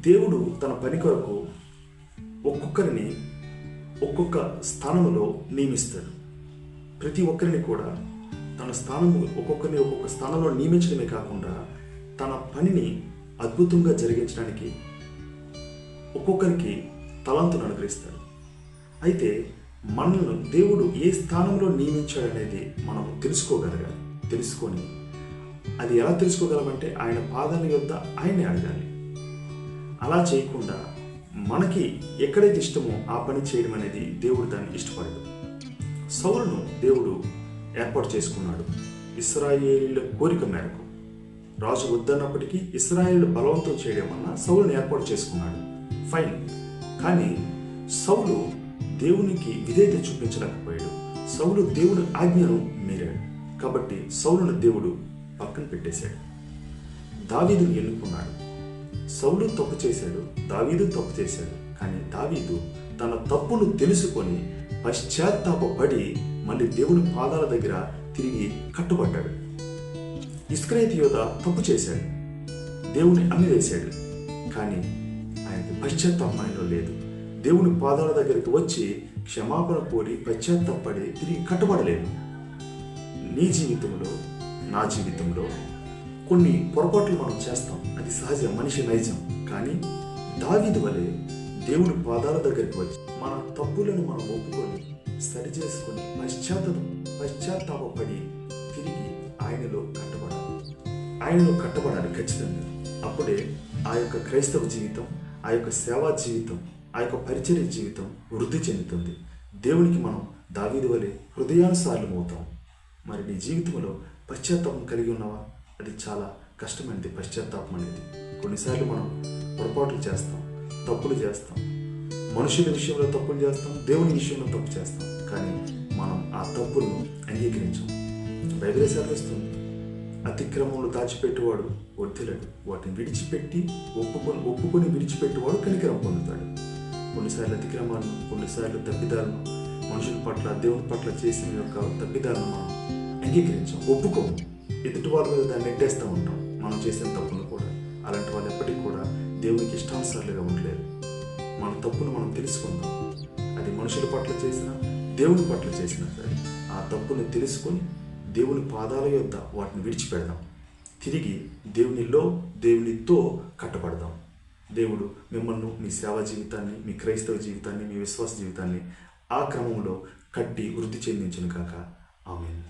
దేవుడు తన పని కొరకు ఒక్కొక్కరిని ఒక్కొక్క స్థానంలో నియమిస్తాడు. ప్రతి ఒక్కరిని కూడా తన స్థానము ఒక్కొక్కరిని ఒక్కొక్క స్థానంలో నియమించడమే కాకుండా తన పనిని అద్భుతంగా జరిగించడానికి ఒక్కొక్కరికి తలంతును అనుగ్రహిస్తాడు. అయితే మనల్ని దేవుడు ఏ స్థానంలో నియమించాడనేది మనం తెలుసుకోగలగాలి తెలుసుకొని అది ఎలా తెలుసుకోగలమంటే ఆయన పాదాల యొద్ద ఆయనే అడగాలి. అలా చేయకుండా మనకి ఎక్కడైతే ఇష్టమో ఆ పని చేయడం అనేది దేవుడు దాన్ని ఇష్టపడడు. సౌలును దేవుడు ఏర్పాటు చేసుకున్నాడు. ఇస్రాయేలీల కోరిక మేరకు. రాజు వద్దన్నప్పటికీ ఇస్రాయేల్ బలవంతం చేయడం వల్ల సౌలుని ఏర్పాటు చేసుకున్నాడు. ఫైన్ కానీ సౌలు దేవునికి విధేయత చూపించలేకపోయాడు. సౌలు దేవుని ఆజ్ఞను మీరాడు. కాబట్టి సౌలును దేవుడు పక్కన పెట్టేశాడు. దావీదును ఎన్నుకున్నాడు. సౌలు తప్పు చేశాడు దావీదు తప్పు చేశాడు. కానీ దావీదు తన తప్పును తెలుసుకొని పశ్చాత్తాపడి మళ్ళీ దేవుని పాదాల దగ్గర తిరిగి కట్టుబడ్డాడు. ఇస్క్రేత్ యోధ తప్పు చేశాడు. దేవుని అమ్మివేశాడు. కానీ ఆయనకి పశ్చాత్తాపం ఆయనలో లేదు. దేవుని పాదాల దగ్గరికి వచ్చి క్షమాపణ కోరి పశ్చాత్తాపడి తిరిగి కట్టుబడలేదు. నీ జీవితంలో నా జీవితంలో కొన్ని పొరపాట్లు మనం చేస్తాం. అది సహజ మనిషి నైజం. కానీ దావిది వలె దేవుని పాదాల దగ్గరికి వచ్చి మన తప్పులను మనం ఒప్పుకొని సరి చేసుకొని పశ్చాత్తాపడి తిరిగి ఆయనలో కట్టబడాలి. ఆయనలో కట్టబడాలి ఖచ్చితంగా. అప్పుడే ఆ యొక్క క్రైస్తవ జీవితం ఆ యొక్క సేవా జీవితం ఆ యొక్క పరిచర్య జీవితం వృద్ధి చెందుతుంది. దేవునికి మనం దావీదు వలె హృదయానుసార్లు అవుతాం. మరి నీ జీవితంలో పశ్చాత్తాపం కలిగి ఉన్నావా? అది చాలా కష్టమైనది పశ్చాత్తాపం అనేది. కొన్నిసార్లు మనం పొరపాట్లు చేస్తాం తప్పులు చేస్తాం. మనుషుల విషయంలో తప్పులు చేస్తాం దేవుని విషయంలో తప్పు చేస్తాం. కానీ మనం ఆ తప్పులను అంగీకరించాం. బైబిల్ సెలవిస్తుంది అతిక్రమంలో దాచిపెట్టేవాడు వర్ధిలడు వాటిని విడిచిపెట్టి ఒప్పుకొని ఒప్పుకొని విడిచిపెట్టేవాడు కనికరం పొందుతాడు. కొన్నిసార్లు అతిక్రమాలను కొన్నిసార్లు తప్పిదాలను మనుషుల పట్ల దేవుని పట్ల చేసిన యొక్క తప్పిదాలను మనం అంగీకరించాం ఒప్పుకోము ఎదుటి వాళ్ళ మీద దాన్ని నెట్టేస్తూ ఉంటాం. మనం చేసిన తప్పులు కూడా. అలాంటి వాళ్ళు ఎప్పటికీ కూడా దేవునికి ఇష్టానుసారులుగా ఉండలేరు. మన తప్పును మనం తెలుసుకుందాం. అది మనుషుల పట్ల చేసినా దేవుని పట్ల చేసినా సరే ఆ తప్పును తెలుసుకొని దేవుని పాదాల యొద్ద వాటిని విడిచిపెడదాం. తిరిగి దేవునిలో దేవునితో కట్టబడదాం. దేవుడు మిమ్మల్ని మీ సేవా జీవితాన్ని మీ క్రైస్తవ జీవితాన్ని మీ విశ్వాస జీవితాన్ని ఆ క్రమంలో కట్టి వృద్ధి చెందించిన కాక ఆమె